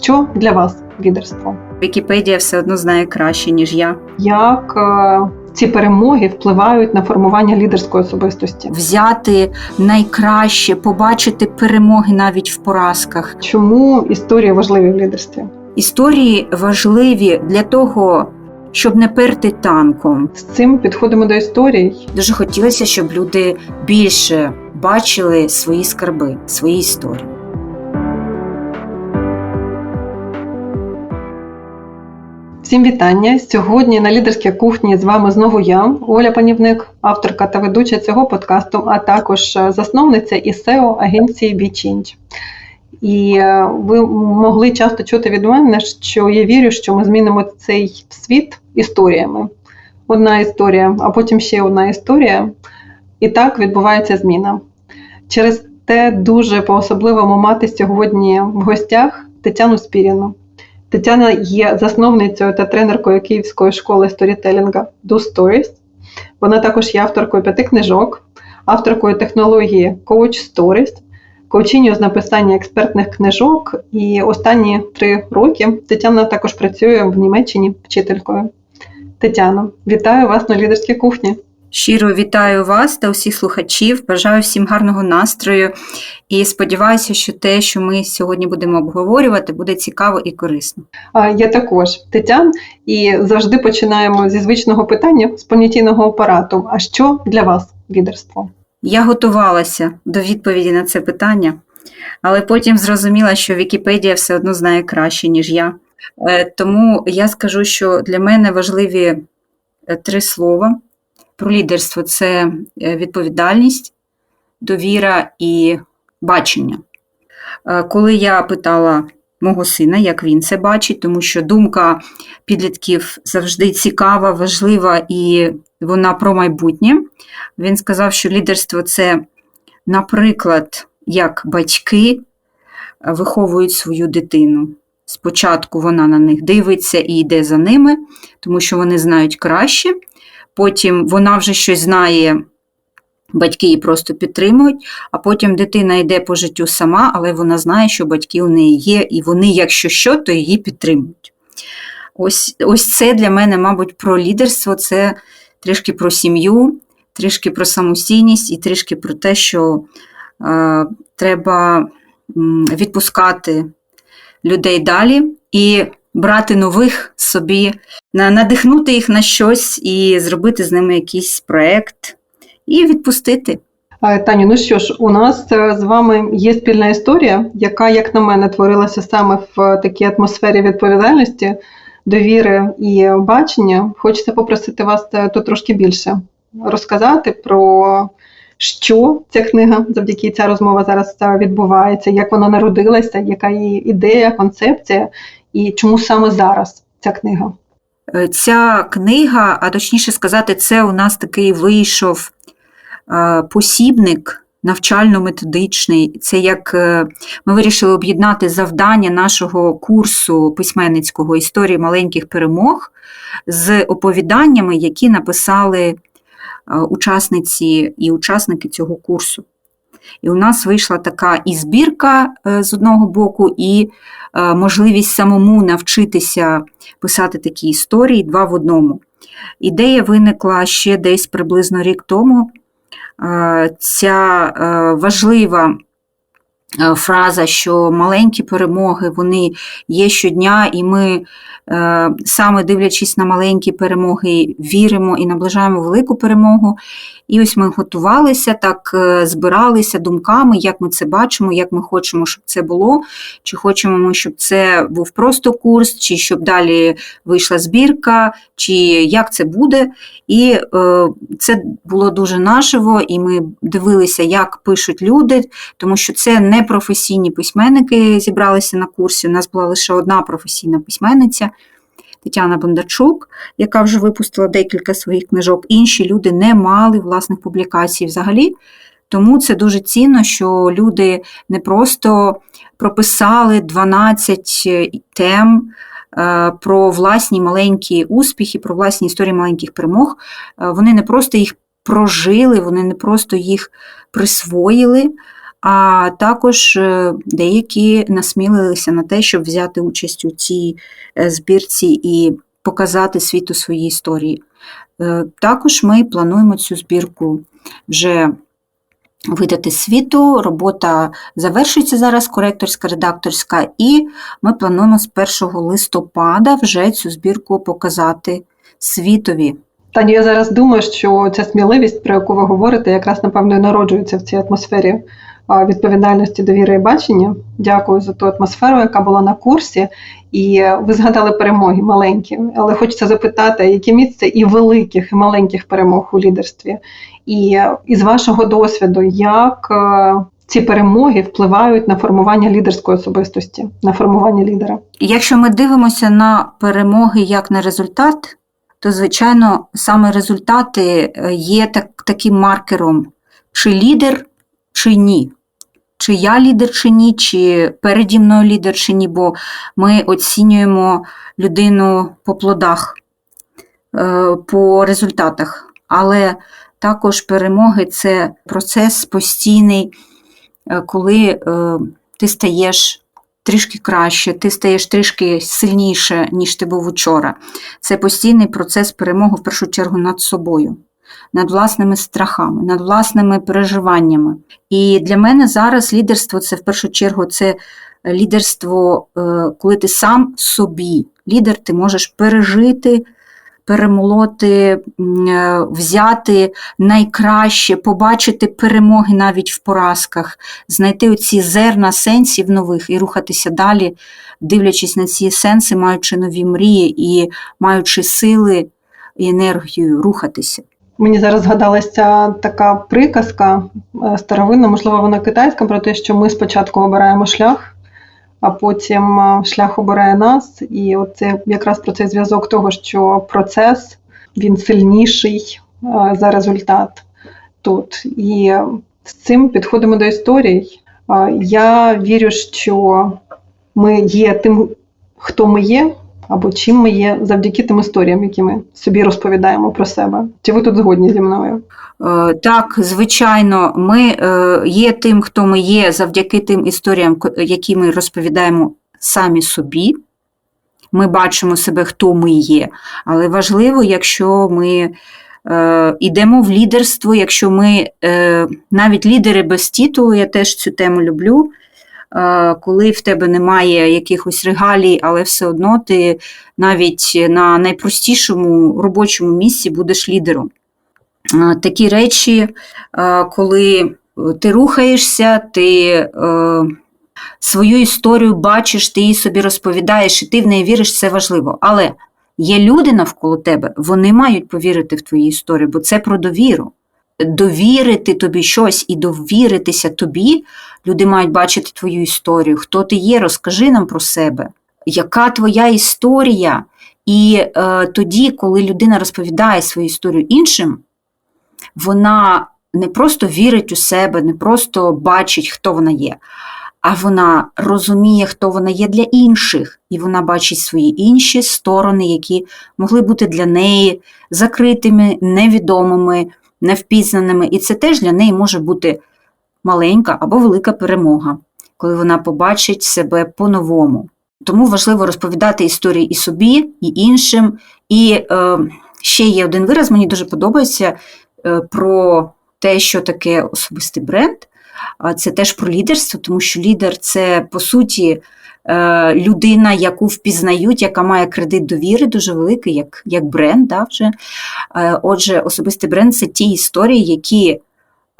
що для вас лідерство? Вікіпедія все одно знає краще, ніж я. Як е, ці перемоги впливають на формування лідерської особистості? Взяти найкраще, побачити перемоги навіть в поразках. Чому історії важливі в лідерстві? Історії важливі для того, щоб не перти танком. З цим підходимо до історій. Дуже хотілося, щоб люди більше бачили свої скарби, свої історії. Всім вітання! Сьогодні на лідерській кухні з вами знову я, Оля Панівник, авторка та ведуча цього подкасту, а також е, засновниця і SEO агенції BeChange. І е, ви могли часто чути від мене, що я вірю, що ми змінимо цей світ історіями. Одна історія, а потім ще одна історія. І так відбувається зміна. Через те дуже по-особливому мати сьогодні в гостях Тетяну Спіріну. Тетяна є засновницею та тренеркою Київської школи сторітелінга Do Stories. Вона також є авторкою п'яти книжок, авторкою технології Coach Stories, коучиню з написання експертних книжок. І останні три роки Тетяна також працює в Німеччині вчителькою. Тетяно, вітаю вас на лідерській кухні. Щиро вітаю вас та усіх слухачів. Бажаю всім гарного настрою і сподіваюся, що те, що ми сьогодні будемо обговорювати, буде цікаво і корисно. А, Я також Тетян, і завжди починаємо зі звичного питання з понятійного апарату. А що для вас лідерство? Я готувалася до відповіді на це питання, але потім зрозуміла, що Вікіпедія все одно знає краще, ніж я. Е, Тому я скажу, що для мене важливі е, три слова про лідерство це е, відповідальність, довіра і бачення. Е, Коли я питала мого сина, як він це бачить, тому що думка підлітків завжди цікава, важлива і вона про майбутнє. Він сказав, що лідерство це, наприклад, як батьки е, виховують свою дитину. Спочатку вона на них дивиться і йде за ними, тому що вони знають краще. Потім вона вже щось знає, батьки її просто підтримують, а потім дитина йде по життю сама, але вона знає, що батьки у неї є, і вони, якщо що, то її підтримують. Ось, ось це для мене, мабуть, про лідерство. Це трішки про сім'ю, трішки про самостійність і трішки про те, що е, треба відпускати людей далі. І брати нових собі, на- надихнути їх на щось і зробити з ними якийсь проєкт і відпустити. Таню, ну що ж, у нас е, з вами є спільна історія, яка, як на мене, творилася саме в такій атмосфері відповідальності, довіри і бачення. Хочеться попросити вас е, тут трошки більше розказати про що ця книга, завдяки ця розмова зараз е, відбувається, як вона народилася, яка її ідея, концепція, і чому саме зараз ця книга. Е, Ця книга, а точніше сказати, це у нас такий вийшов е, посібник навчально-методичний. Це як е, ми вирішили об'єднати завдання нашого курсу письменницького історії маленьких перемог з оповіданнями, які написали учасниці і учасники цього курсу. І у нас вийшла така і збірка е, з одного боку, і е, можливість самому навчитися писати такі історії два в одному. Ідея виникла ще десь приблизно рік тому. Е, Ця важлива фраза, що маленькі перемоги вони є щодня, і ми, саме дивлячись на маленькі перемоги, віримо і наближаємо велику перемогу. І ось ми готувалися, так е, збиралися думками, як ми це бачимо, як ми хочемо, щоб це було, чи хочемо ми, щоб це був просто курс, чи щоб далі вийшла збірка, чи як це буде. І е, це було дуже наживо, і ми дивилися, як пишуть люди, тому що це не професійні письменники зібралися на курсі. У нас була лише одна професійна письменниця. Тетяна Бондарчук, яка вже випустила декілька своїх книжок. Інші люди не мали власних публікацій взагалі. Тому це дуже цінно, що люди не просто прописали 12 тем е, про власні маленькі успіхи, про власні історії маленьких перемог. Е, Вони не просто їх прожили, вони не просто їх присвоїли, а також е, деякі насмілилися на те, щоб взяти участь у цій е, збірці і показати світу свої історії. Е, також ми плануємо цю збірку вже видати світу. Робота завершується зараз, коректорська, редакторська, і ми плануємо з 1 листопада вже цю збірку показати світові. Таню, я зараз думаю, що ця сміливість, про яку ви говорите, якраз напевно і народжується в цій атмосфері відповідальності, довіри і бачення. Дякую за ту атмосферу, яка була на курсі. І ви згадали перемоги маленькі, але хочеться запитати, яке місце і великих, і маленьких перемог у лідерстві, і із вашого досвіду, як е, ці перемоги впливають на формування лідерської особистості, на формування лідера? Якщо ми дивимося на перемоги як на результат, то звичайно саме результати е, є так, таким маркером, чи лідер, чи ні чи я лідер чи ні, чи переді мною лідер чи ні, бо ми оцінюємо людину по плодах, е, по результатах. Але також перемоги це процес постійний, е, коли е, ти стаєш трішки краще, ти стаєш трішки сильніше, ніж ти був учора. Це постійний процес перемоги в першу чергу над собою над власними страхами, над власними переживаннями. І для мене зараз лідерство це в першу чергу це лідерство, е, коли ти сам собі. Лідер ти можеш пережити. Перемолоти, е, взяти найкраще, побачити перемоги навіть в поразках, знайти оці зерна сенсів нових і рухатися далі, дивлячись на ці сенси, маючи нові мрії і маючи сили і енергію рухатися. Мені зараз згадалася така приказка е, старовинна, можливо, вона китайська, про те, що ми спочатку обираємо шлях, а потім е, шлях обирає нас. І це якраз про цей зв'язок того, що процес він сильніший е, за результат тут. І з цим підходимо до історій. Я вірю, що ми є тим, хто ми є або чим ми є завдяки тим історіям, які ми собі розповідаємо про себе. Чи ви тут згодні зі мною? Е, так, звичайно, ми е, є тим, хто ми є, завдяки тим історіям, які ми розповідаємо самі собі. Ми бачимо себе, хто ми є. Але важливо, якщо ми е, йдемо в лідерство, якщо ми е, навіть лідери без титулу, я теж цю тему люблю. Е, коли в тебе немає якихось регалій, але все одно ти навіть на найпростішому робочому місці будеш лідером. Е, такі речі, е, коли ти рухаєшся, ти свою історію бачиш, ти її собі розповідаєш, і ти в неї віриш, це важливо. Але є люди навколо тебе, вони мають повірити в твою історію, бо це про довіру довірити тобі щось і довіритися тобі, люди мають бачити твою історію. Хто ти є, розкажи нам про себе, яка твоя історія? І е, тоді, коли людина розповідає свою історію іншим, вона не просто вірить у себе, не просто бачить, хто вона є, а вона розуміє, хто вона є для інших, і вона бачить свої інші сторони, які могли бути для неї закритими, невідомими, невпізнаними, і це теж для неї може бути маленька або велика перемога, коли вона побачить себе по-новому. Тому важливо розповідати історії і собі, і іншим. І е, ще є один вираз, мені дуже подобається е, про те, що таке особистий бренд. Це теж про лідерство, тому що лідер це по суті людина, яку впізнають, яка має кредит довіри, дуже великий, як як бренд. Да, вже. Е, отже, особистий бренд це ті історії, які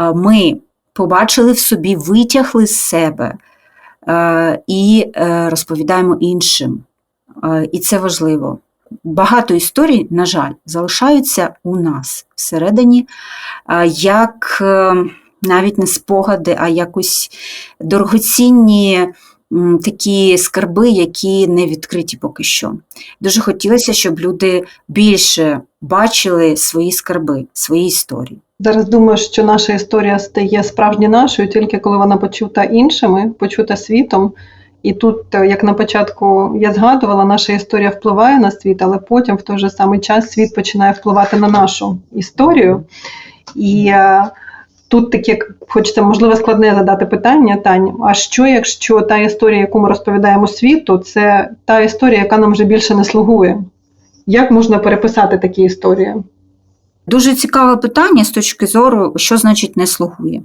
е, ми побачили в собі, витягли з себе і розповідаємо іншим. І це важливо. Багато історій, на жаль, залишаються у нас всередині, як навіть не спогади, а якось дорогоцінні такі скарби, які не відкриті поки що. Дуже хотілося, щоб люди більше бачили свої скарби, свої історії. Зараз думаю, що наша історія стає справді нашою, тільки коли вона почута іншими, почута світом. І тут, е, як на початку я згадувала, наша історія впливає на світ, але потім в той же самий час світ починає впливати на нашу історію. І е, тут таке хочеться, можливо, складне задати питання, Тань. А що, якщо та історія, яку ми розповідаємо світу, це та історія, яка нам вже більше не слугує? Як можна переписати такі історії? Дуже цікаве питання з точки зору, що значить не слугує.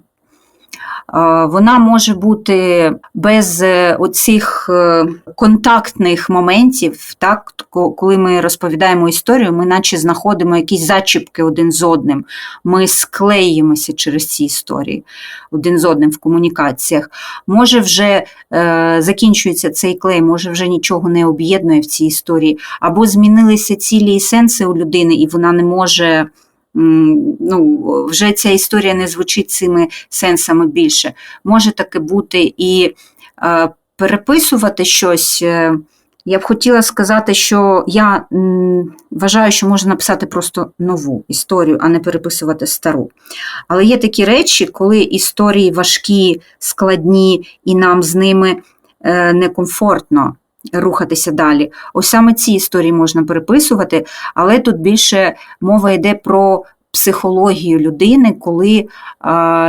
Вона може бути без е, оцих е, контактних моментів, так, коли ми розповідаємо історію, ми наче знаходимо якісь зачіпки один з одним. Ми склеїмося через ці історії один з одним в комунікаціях. Може, вже е, закінчується цей клей, може вже нічого не об'єднує в цій історії, або змінилися цілі і сенси у людини, і вона не може ну, вже ця історія не звучить цими сенсами більше. Може таке бути і е, переписувати щось. Е, я б хотіла сказати, що я вважаю, що можна написати просто нову історію, а не переписувати стару. Але є такі речі, коли історії важкі, складні, і нам з ними е, некомфортно рухатися далі. Ось саме ці історії можна переписувати, але тут більше мова йде про психологію людини, коли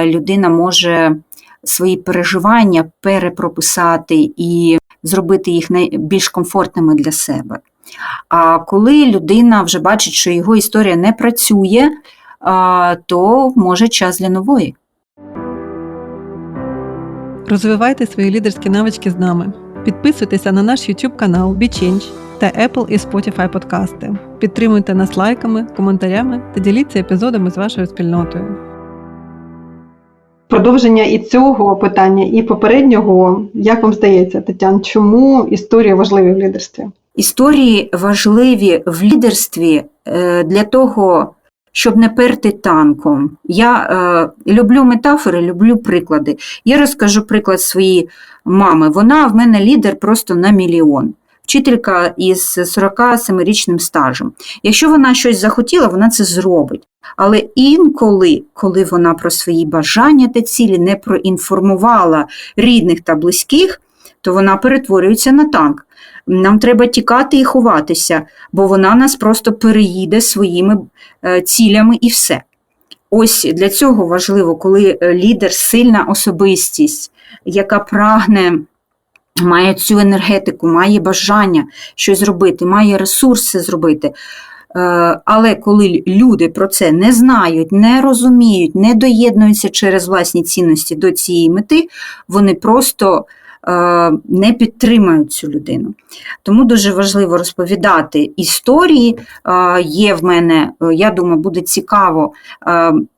людина може свої переживання перепрописати і зробити їх більш комфортними для себе. А коли людина вже бачить, що його історія не працює, то може час для нової. Розвивайте свої лідерські навички з нами. Підписуйтеся на наш YouTube канал BeChange та Apple і Spotify подкасти. Підтримуйте нас лайками, коментарями та діліться епізодами з вашою спільнотою. Продовження і цього питання, і попереднього, як вам здається, Тетян, чому історія важливі в лідерстві? Історії важливі в лідерстві е, для того, щоб не перти танком. Я е, люблю метафори, люблю приклади. Я розкажу приклад своєї мами. Вона в мене лідер просто на мільйон. Вчителька із 47-річним стажем. Якщо вона щось захотіла, вона це зробить. Але інколи, коли вона про свої бажання та цілі не проінформувала рідних та близьких, то вона перетворюється на танк. Нам треба тікати і ховатися, бо вона нас просто переїде своїми е, цілями і все. Ось для цього важливо, коли е, лідер сильна особистість, яка прагне. Має цю енергетику, має бажання щось зробити, має ресурси зробити. Е, але коли люди про це не знають, не розуміють, не доєднуються через власні цінності до цієї мети, вони просто не підтримають цю людину. Тому дуже важливо розповідати історії. Е, є в мене, е, я думаю, буде цікаво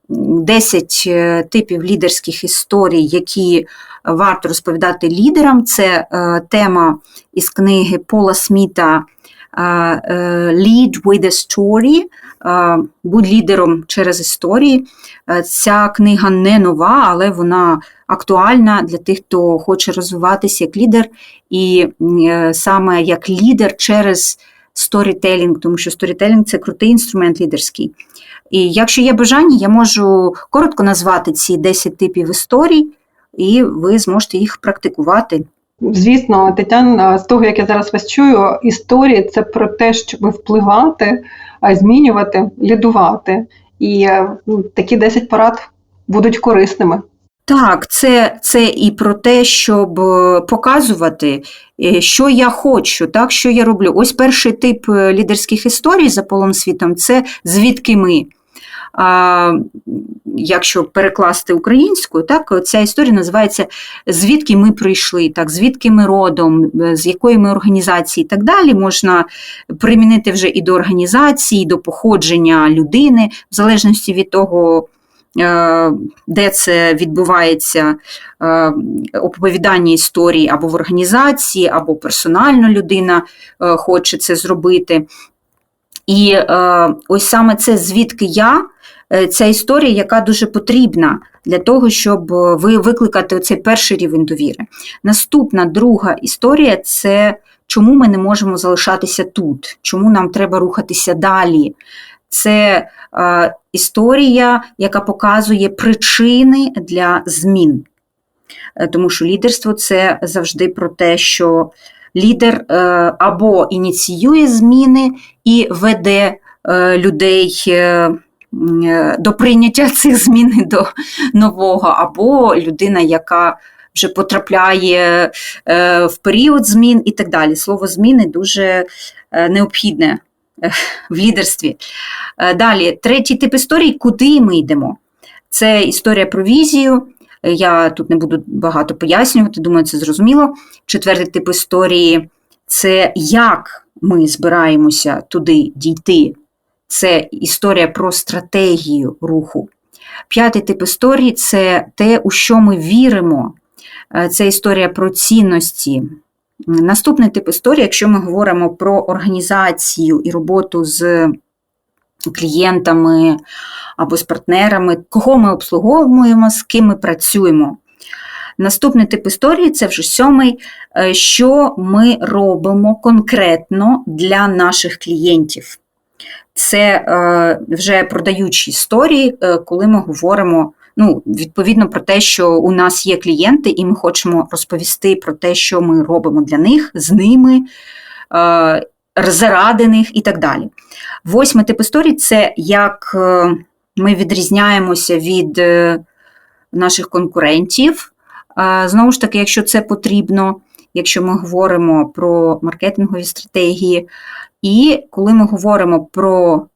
10 типів лідерських історій, які варто розповідати лідерам. Це тема із книги Пола Сміта. Lead with a story, будь лідером через історії. Ця книга не нова, але вона актуальна для тих, хто хоче розвиватися як лідер, і е, саме як лідер через сторітелінг, тому що сторітелінг це крутий інструмент лідерський. І якщо є бажання, я можу коротко назвати ці 10 типів історій, і ви зможете їх практикувати. Звісно, Тетяна, з того, як я зараз вас чую, історії це про те, щоб впливати, змінювати, лідувати. І е, такі 10 порад будуть корисними. Так, це це і про те, щоб е, показувати, е, що я хочу, так, що я роблю. Ось перший тип е, лідерських історій за полом світом це звідки ми. А, Якщо перекласти українською, так, ця історія називається Звідки ми прийшли, так, звідки ми родом, з якої ми організації і так далі, можна примінити вже і до організації, і до походження людини, в залежності від того. Е, де це відбувається е, оповідання історії або в організації, або персонально людина е, хоче це зробити. І ось саме це звідки я, ця історія, яка дуже потрібна для того, щоб ви викликати цей перший рівень довіри. Наступна друга історія це чому ми не можемо залишатися тут, чому нам треба рухатися далі. Це е, історія, яка показує причини для змін. Е, тому що лідерство це завжди про те, що лідер е, або ініціює зміни і веде е, людей до прийняття цих змін до нового, або людина, яка вже потрапляє в період змін і так далі. Слово зміни дуже необхідне в лідерстві. Далі, третій тип історії, куди ми йдемо? Це історія про візію. Я тут не буду багато пояснювати, думаю, це зрозуміло. Четвертий тип історії це як ми збираємося туди дійти. Це історія про стратегію руху. П'ятий тип історії це те, у що ми віримо. Е, це історія про цінності. Наступний тип історії, якщо ми говоримо про організацію і роботу з клієнтами або з партнерами, кого ми обслуговуємо, з ким ми працюємо. Наступний тип історії це вже сьомий, е, що ми робимо конкретно для наших клієнтів. Це е, вже продаючі історії, е, коли ми говоримо ну, відповідно про те, що у нас є клієнти, і ми хочемо розповісти про те, що ми робимо для них, з ними, заради них і так далі. Восьмий тип історії це як ми відрізняємося від наших конкурентів. Знову ж таки, якщо це потрібно, якщо ми говоримо про маркетингові стратегії, і коли ми говоримо про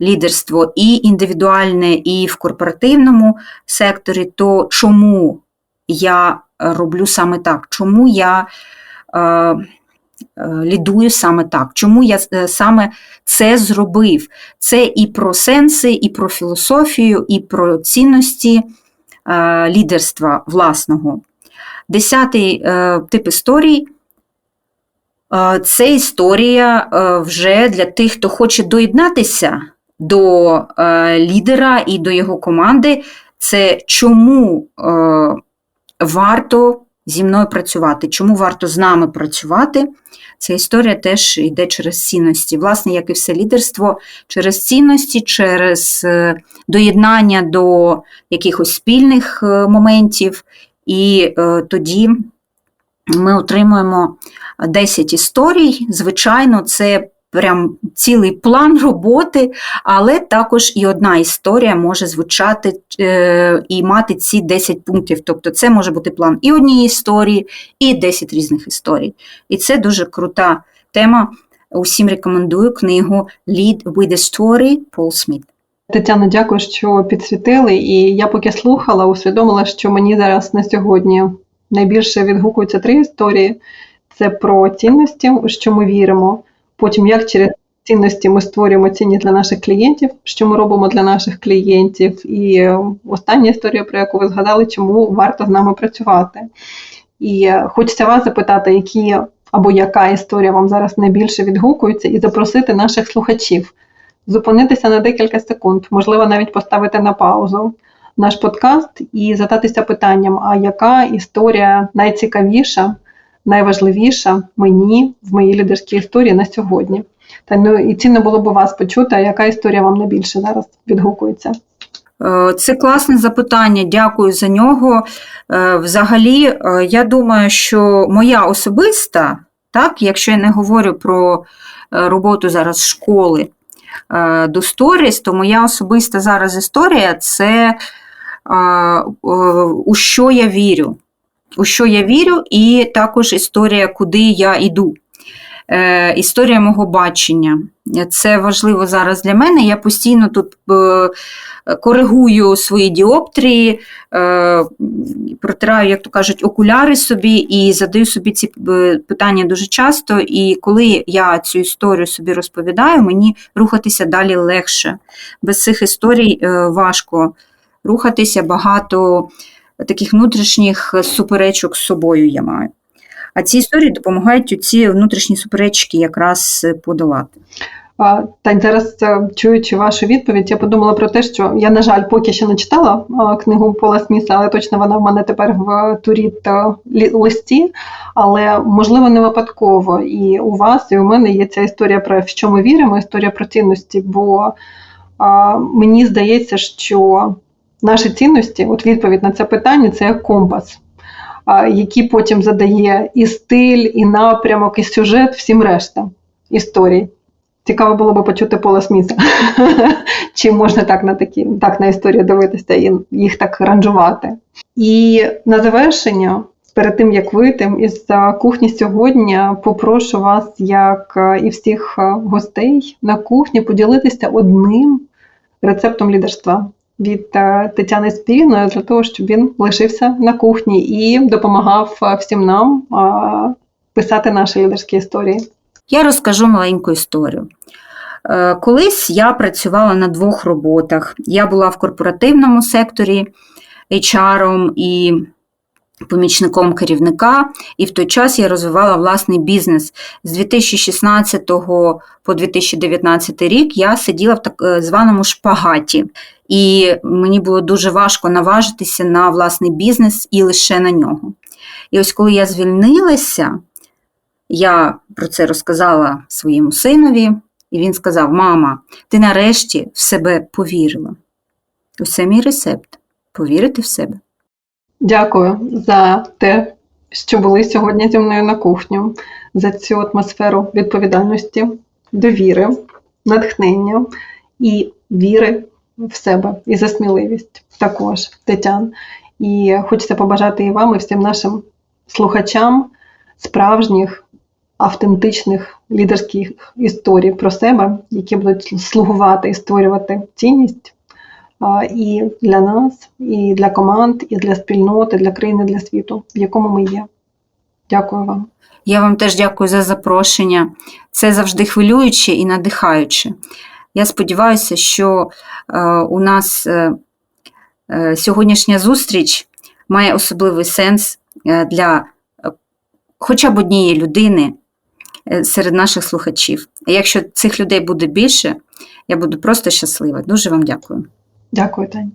лідерство і індивідуальне, і в корпоративному секторі, то чому я роблю саме так? Чому я е, лідую саме так? Чому я е, саме це зробив? Це і про сенси, і про філософію, і про цінності е, лідерства власного. Десятий е, тип історій е, це історія е, вже для тих, хто хоче доєднатися до лідера і до його команди. Це чому варто зі мною працювати, чому варто з нами працювати. Ця історія теж йде через цінності. Власне, як і все лідерство, через цінності, через доєднання до якихось спільних моментів і е, тоді ми отримуємо 10 історій. Звичайно, це прям цілий план роботи, але також і одна історія може звучати е, і мати ці 10 пунктів. Тобто це може бути план і однієї історії, і 10 різних історій. І це дуже крута тема. Усім рекомендую книгу Lead with a Story Пол Сміт. Тетяна, дякую, що підсвітили. І я поки слухала, усвідомила, що мені зараз на сьогодні найбільше відгукуються три історії: це про цінності, у що ми віримо. Потім як через цінності ми створюємо цінність для наших клієнтів, що ми робимо для наших клієнтів. І остання історія, про яку ви згадали, чому варто з нами працювати. І хочеться вас запитати, які або яка історія вам зараз найбільше відгукується, і запросити наших слухачів зупинитися на декілька секунд, можливо, навіть поставити на паузу наш подкаст і задатися питанням: а яка історія найцікавіша, найважливіша мені в моїй лідерській історії на сьогодні? Та ну і цінно було б вас почути, яка історія вам найбільше зараз відгукується? Е, це класне запитання, дякую за нього. Е, взагалі, е, я думаю, що моя особиста, так, якщо я не говорю про роботу зараз школи, до сторіс, то моя особиста зараз історія це у що я вірю. У що я вірю, і також історія, куди я йду. Е, історія мого бачення. Це важливо зараз для мене. Я постійно тут коригую свої діоптрії, е, протираю, як то кажуть, окуляри собі і задаю собі ці е, питання дуже часто. І коли я цю історію собі розповідаю, мені рухатися далі легше. Без цих історій е, важко рухатися, багато таких внутрішніх суперечок з собою я маю. А ці історії допомагають ці внутрішні суперечки якраз подолати. Так, зараз е, чуючи вашу відповідь, я подумала про те, що я, на жаль, поки що не читала книгу Пола Сміса, але точно вона в мене тепер в туріт е, листі. Але можливо не випадково. І у вас, і у мене є ця історія про що ми віримо, історія про цінності. Бо мені здається, що наші цінності, от відповідь на це питання, це як компас, який потім задає і стиль, і напрямок, і сюжет всім решта історій. Цікаво було б почути Пола Сміта. Чи можна так на такі, так на історію дивитися і їх так ранжувати. І на завершення, перед тим як вийти із кухні сьогодні, попрошу вас, як е, і всіх е, гостей на кухні, поділитися одним рецептом лідерства від е, Тетяни Спіріної для того, щоб він лишився на кухні і допомагав е, всім нам е, писати наші лідерські історії. Я розкажу маленьку історію. Колись я працювала на двох роботах. Я була в корпоративному секторі HR і помічником керівника, і в той час я розвивала власний бізнес. З 2016 по 2019 рік я сиділа в так е, званому шпагаті, і мені було дуже важко наважитися на власний бізнес і лише на нього. І ось коли я звільнилася, я про це розказала своєму синові, і він сказав: Мама, ти нарешті в себе повірила. Це мій рецепт повірити в себе. Дякую за те, що були сьогодні зі мною на кухню, за цю атмосферу відповідальності, довіри, натхнення і віри в себе, і за сміливість також, Тетян. І хочеться побажати і вам, і всім нашим слухачам справжніх, автентичних лідерських історій про себе, які будуть слугувати і створювати цінність і для нас, і для команд, і для спільноти, для країни, для світу, в якому ми є. Дякую вам. Я вам теж дякую за запрошення. Це завжди хвилююче і надихаюче. Я сподіваюся, що е, у нас е, е, сьогоднішня зустріч має особливий сенс для хоча б однієї людини серед наших слухачів. А якщо цих людей буде більше, я буду просто щаслива. Дуже вам дякую. Дякую, Тань.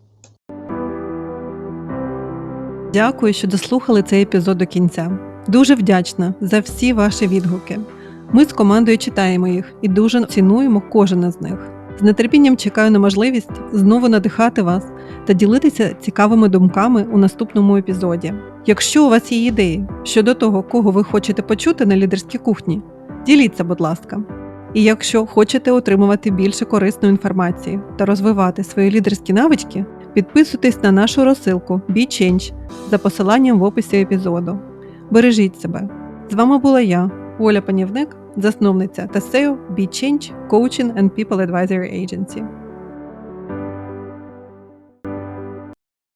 Дякую, що дослухали цей епізод до кінця. Дуже вдячна за всі ваші відгуки. Ми з командою читаємо їх і дуже цінуємо кожен із них. З нетерпінням чекаю на можливість знову надихати вас та ділитися цікавими думками у наступному епізоді. Якщо у вас є ідеї щодо того, кого ви хочете почути на лідерській кухні, діліться, будь ласка. І якщо хочете отримувати більше корисної інформації та розвивати свої лідерські навички, підписуйтесь на нашу розсилку BeChange за посиланням в описі епізоду. Бережіть себе! З вами була я, Оля Панівник, засновниця та SEO BeChange Coaching and People Advisory Agency.